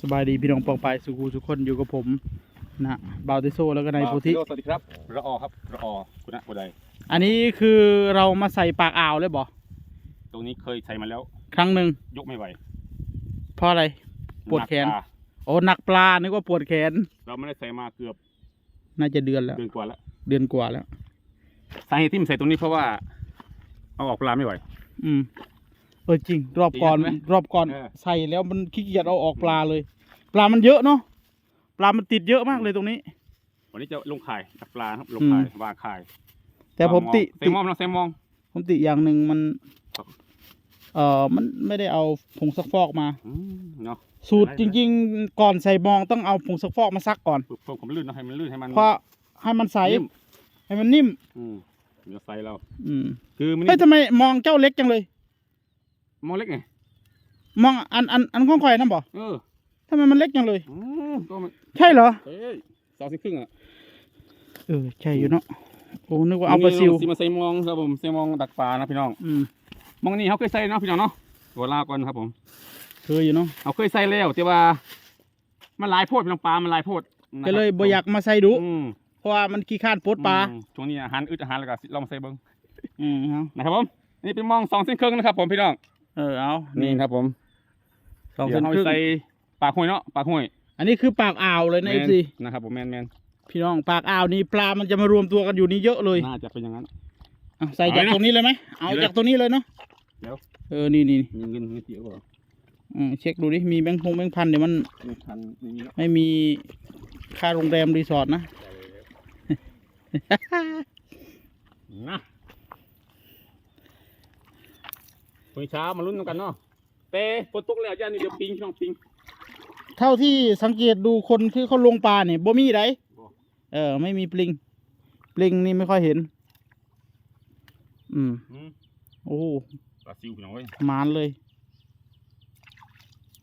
สบายดีพี่น้องปองไปายสุกูทุกคนอยู่กับผมนะบาวติโซแล้วก็นายโพธิสวัสดีครับระออครับระออคุณนะคุณใดอันนี้คือเรามาใส่ปากอ่าวเลยบ่ตรงนี้เคยใช้มาแล้ว ครั้งหนึ่งยกไม่ไหวเพราะอะไรปวดแขน หกตาโอ้หนักปลานึกว่าปวดแขน เราไม่ได้ใส่มาเกือบน่าจะเดือนแล้ว เดือนกว่าแล้วเดือนกว่าแล้ว สาเหตุที่มันใส่ตรงนี้เพราะว่า เอาออกปลาไม่ไหว อืมเออจริง รอบก่อนจริงไหมรอบก่อนเออ ใส่แล้วมันขี้เกียจเอาออกปลาเลย ปลามันเยอะเนาะปลามันติดเยอะมากเลยตรงนี้ วันนี้จะลงข่ายจับปลาครับลงข่ายอืม วางข่ายแต่ผมติใส่ติมองน้องใส่มองผมติอย่างหนึ่งมัน ครับ เอ่อมันไม่ได้เอาผงซักฟอกมา อืมเนาะ สูตรอะไรจนะริง ๆ ก่อนใส่มองต้องเอาผงซักฟอกมาซักก่อนฝึกฝึกผมลื่นเนาะให้มันลื่นให้มันเพราะให้มันใสนิ่มให้มันนิ่ม อืมเดี๋ยวใส่เรา อืมคือมันเฮ้ยนี่ทำไมมองเจ้าเล็กจังเลย มองเล็กไงมองอันอันอันข้องข่อยนั่นบ่เออทำไมมันเล็กจังเลย อืมตัวมันใช่เหรอเอ้ยสองสิบครึ่งอะเออ ใช่อยู่เนาะโอ้นึกว่าเอาปลาซิวสิมาใส่มองครับผมใส่มองดักปลานะพี่น้องอืมมองนี่เขาเคยใส่เนาะพี่น้องเนาะตัวลาวก่อนครับผมเคยอยู่เนาะเอาเคยใส่แล้วแต่ว่ามันหลายโพดพี่น้องปลามันหลายโพดนะครับก็เลยบ่อยากมาใส่ดูอืมเพราะว่ามันขี้ข้านปลดปลาอืมช่วงนี้อาหารอึดอาหารแล้วก็ลองมาใส่เบิ้งอืมเอานะครับผมนี่เป็นมองสองเส้นครึ่งนะครับผมพี่น้องเออเอานี่ครับผมสองเดี๋เส้ยวนเอาครึ่งใส่ปากห้วยเนาะปากห้วยอันนี้คือปากอ่าวเลยนะเอฟซีแม่นนะครับผมแมนแมนพี่น้องปากอ่าวนี่ปลามันจะมารวมตัวกันอยู่นี่เยอะเลยน่าจะเป็นอย่างนั้นเอาใส่จากเอาเลยนะตรงนี้เลยไหมเอาเอาเลยจากตรงนี้เลยเนาะเดี๋ยว เออนี่นี่มีเงินเงินเสียก่อนอืมเช็คดูดิมีแบงค์พงแบงค์พันเดี๋ยวมันไม่ทันไม่มีแล้วไม่มีค่าโรงแรมรีสอร์ทนะ นะ พรุ่งนี้เช้ามาลุ้นกันเนาะแต่ฝนตกแล้วย่านนี่เดี๋ยวปิงพี่น้องปิง เท่าที่สังเกตดูคนที่เขาลงปลาเนี่ยบ่มีไรบ่ เออ ไม่มีปลิง ปลิงนี่ไม่ค่อยเห็น อืม อืมโอ้ปลาซิวพี่น้องเว้ยมานเลย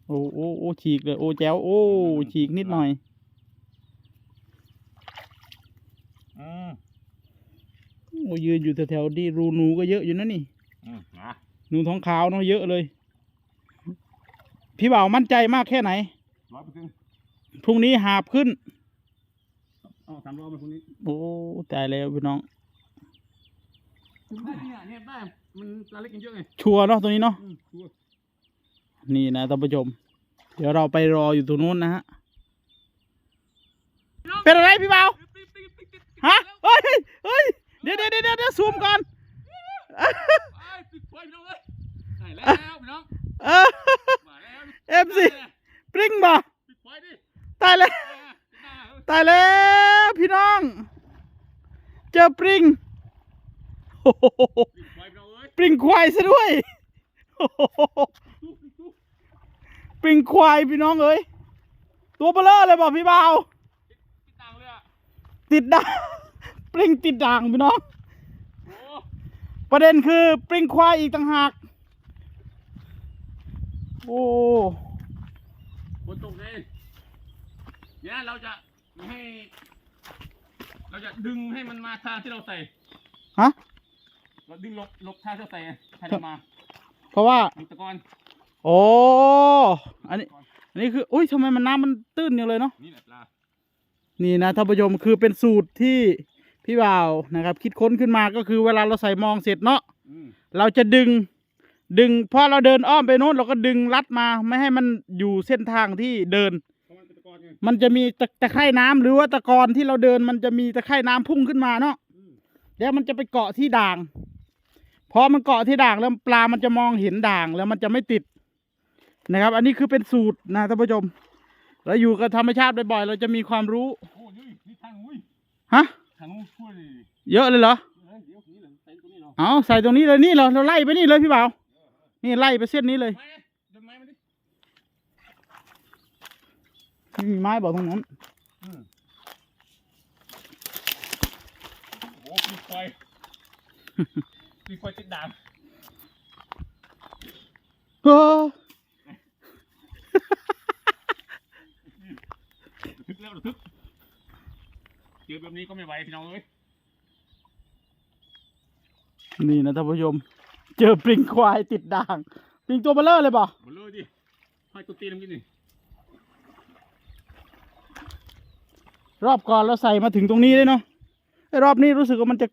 โอ้โอ้โอ้ฉีกเลย โอ้แจ๋วโอ้ฉีกนิดหน่อย อืมโอ้ยืนอยู่แถวๆดีรูหนูก็เยอะอยู่นะนี่ อืมนะ หนูท้องขาวเนาะเยอะเลย พี่บ่าวมั่นใจมากแค่ไหนร้อยเปอร์เซ็นต์พรุ่งนี้หาบขึ้นอ๋อสามร้อยมาคนนี้โอ้ตายแล้วพี่น้อง ได้เนี่ยเนี่ยได้มันปลาเล็กกันเยอะไงชัวร์เนาะตัวนี้เนาะอืมชัวร์นี่นะท่านผู้ชม เดี๋ยวเราไปรออยู่ตรงนู้นนะฮะเป็นอะไรพี่บ่าวฮะเฮ้ยเฮ้ยเดี๋ยวเดี๋ยวเดี๋ยวเดี๋ยวซูมก่อน ไป ปิดไฟพี่น้องเอ้ยได้แล้วพี่น้องเออมาแล้วเอฟซีปริ้งบ่ปิดไฟดิตายแล้วเออหน้าเออตายแล้วพี่น้อง เจอปริงโอ้โหปิดไฟพี่น้องเอ้ยปริงควายซะด้วยโอ้โหตุ๊กตุ๊กตุ๊กปริงควายพี่น้องเอ้ยตัวเบลอเลยบอกพี่บ่าวติดตังเลยอะติดด่างปริงติดด่างพี่น้องโอ้ ประเด็นคือปริงควายอีกต่างหาก โอ้ฝนตกเลยเนี่ยเราจะไม่ให้ เราจะดึงให้มันมาทางที่เราใส่ ฮะ เราดึงหลบหลบทางที่เราใส่ให้เรามาเพราะว่าดึงตะกอนโอ้อันนี้ อันนี้คือ อุ้ยทำไมมันน้ำมันตื้นอย่างเลยเนาะ นี่แหละปลา นี่นะท่านผู้ชมคือเป็นสูตรที่ พี่บ่าวนะครับ คิดค้นขึ้นมาก็คือเวลาเราใส่มองเสร็จเนาะอืมเราจะดึงดึงพอเราเดินอ้อมไปโน้นเราก็ดึงลัดมาไม่ให้มันอยู่เส้นทางที่เดินเพราะมันเป็นตะกอนไงมันจะมีตะตะไคร่น้ำหรือว่าตะกอนที่เราเดินมันจะมีตะไคร่น้ำพุ่งขึ้นมาเนาะอืมแล้วมันจะไปเกาะที่ด่างพอมันเกาะที่ด่างแล้วปลามันจะมองเห็นด่างแล้วมันจะไม่ติดนะครับ อันนี้คือเป็นสูตรนะท่านผู้ชมเราอยู่กับธรรมชาติบ่อยๆเราจะมีความรู้โอ้ยนี่ทางอุ้ยฮะทางนู้นช่วย เลยเยอะเลยเหรอเอ้ยเดี๋ยวนี่เลยใส่ตรงนี้เนาะเอาใส่ตรงนี้เลยนี่เราเราไล่ไปนี่เลยพี่บ่าวนี่ไล่ไปเส้นนี้เลยไม้เดินไม้มาดิไม่มีไม้บอกตรงนั้นอืมโอ้ปีไฟปีไฟติดด่างเออทึกแล้วทึก เจอแบบนี้ก็ไม่ไหวพี่น้องเอ้ยนี่นะท่านผู้ชม เจอปลิงควายติดด่างปลิงตัวเบลเลอร์เลยป่ะมาเลยดิให้ตัวตีนมันกินนี่รอบก่อนเราใส่มาถึงตรงนี้เลยเนาะไอ้รอบนี้รู้สึกว่ามันจะ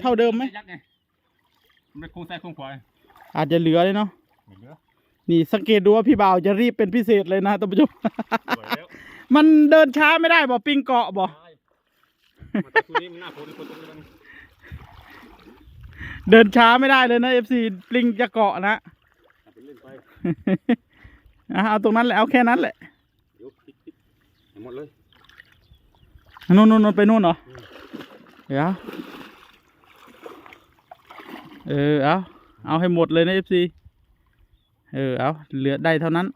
เท่าเดิมไหม ยักษ์ไงมันเป็นโครงซ้ายโครงขวาอาจจะเหลือเลยเนาะไม่เหลือนี่สังเกตดูว่าพี่บ่าวจะรีบเป็นพิเศษเลยนะท่านผู้ชม สวยแล้วมันเดินช้าไม่ได้บ่ปิงเกาะบ่ใช่ เดินช้าไม่ได้เลยนะเอฟซีปลิงจะเกาะนะเอาไปเล่นไปอะเอาตรงนั้นแหละเอาแค่นั้นแหละเดี๋ยวพลิกพลิกให้หมดเลยนู่นนู่นนู่นไปนู่นเหรอ เดี๋ยว เออ เอาเอาให้หมดเลยนะเอฟซีเออ เอาเหลือได้เท่านั้น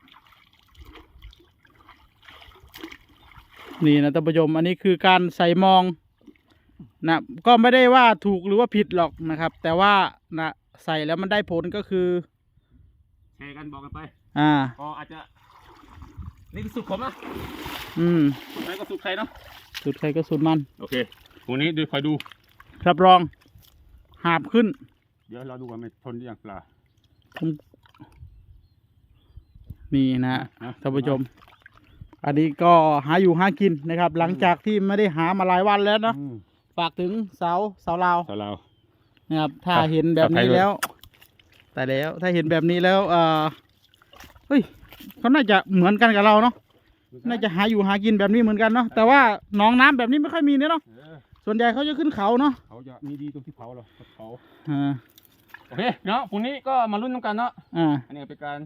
นี่นะท่านผู้ชม อันนี้คือการใส่มอง นะก็ไม่ได้ว่าถูกหรือว่าผิดหรอกนะครับ แต่ว่านะใส่แล้วมันได้ผลก็คือ แชร์กันบอกกันไป อ่า ก็อาจจะ นี่คือสุดผมนะอืมสุดไหนก็สุดใครเนาะสุดใครก็สุดมัน โอเควันนี้ดูคอยดูรับรอง หาบขึ้น เดี๋ยวเราดูว่าไม่ทนหรือยังปลานี่นะนะท่านผู้ชม อันนี้ก็หาอยู่หากินนะครับ หลังจากที่ไม่ได้หามาหลายวันแล้วเนาะ อืม ฝากถึงสาวสาวลาวสาวเรานะครับ ถ้าครับเห็นแบบนี้ครับแล้วแต่แล้วถ้าเห็นแบบนี้แล้วเออเฮ้ยเขาน่าจะเหมือนกันกับเราเนาะน่าจะหาอยู่หากินแบบนี้เหมือนกันเนาะแต่ว่าหนองน้ำแบบนี้ไม่ค่อยมีเนี่ยเนาะเออส่วนใหญ่เขาจะขึ้นเขาเนาะเขาจะมีดีตรงที่เผาเหรอเผาอ่าโอเคเนาะพรุ่งนี้ก็มาลุ้นน้ำกันเนาะอ่าอันนี้เป็นการ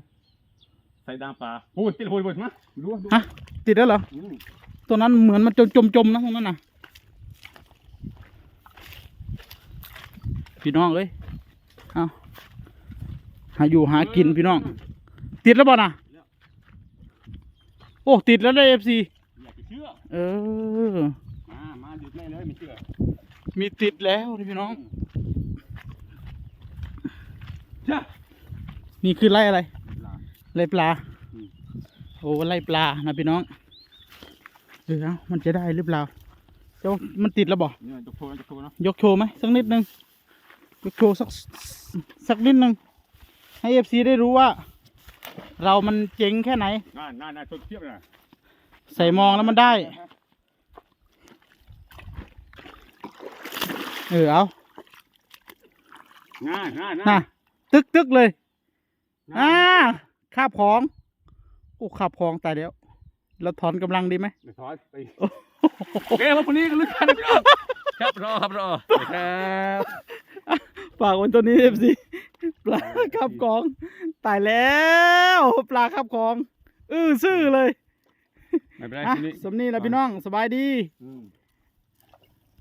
ใส่ดางปลาโอ้ยติดโหยโหยมาดูดูฮะติดแล้วเหรออืมตัวนั้นเหมือนมันจมจมจมๆนะตรงนั้นน่ะ พี่น้องเอ้ยเอาหาอยู่หากินพี่น้อง ติดแล้วบ่น่ะโอ้ติดแล้วได้เอฟซีอยากจะเชื่อเออ มามาหยุดเลยเลยไม่เชื่อมีติดแล้วนี่พี่น้องเชื่อนี่คือไล่อะไรปลา ไล่ปลา อืม โอ้ไล่ปลานะพี่น้องเออเอามันจะได้หรือเปล่าเจ้ามันติดแล้วบ่เนี่ยจะโชว์จะโชว์เนาะยกโชว์ไหมสักนิดนึงยก โชว์สักสักนิดนึงให้เอฟซีได้รู้ว่า เรามันเจ๋งแค่ไหน น่าน่าน่าชนเทียบเลยใส่มองแล้วมันได้ เออเอาง่ายง่ายน่ะตึกตึกเลยอ่าคาบของโอ้คาบของตายแล้วเราถอนกำลังดีไหมไม่ถอยไปโอเควันพรุ่งนี้ก็ลุ้นกันนะครับครับรอครับรอครับ ฝากไวันตัวนี้เอฟซีปลาคาบของ ตายแล้ว ปลาคาบของ อื้อซื่อเลยไม่เป็นไรอะทีนี้สำนีแหละพี่น้องสบายดี อืม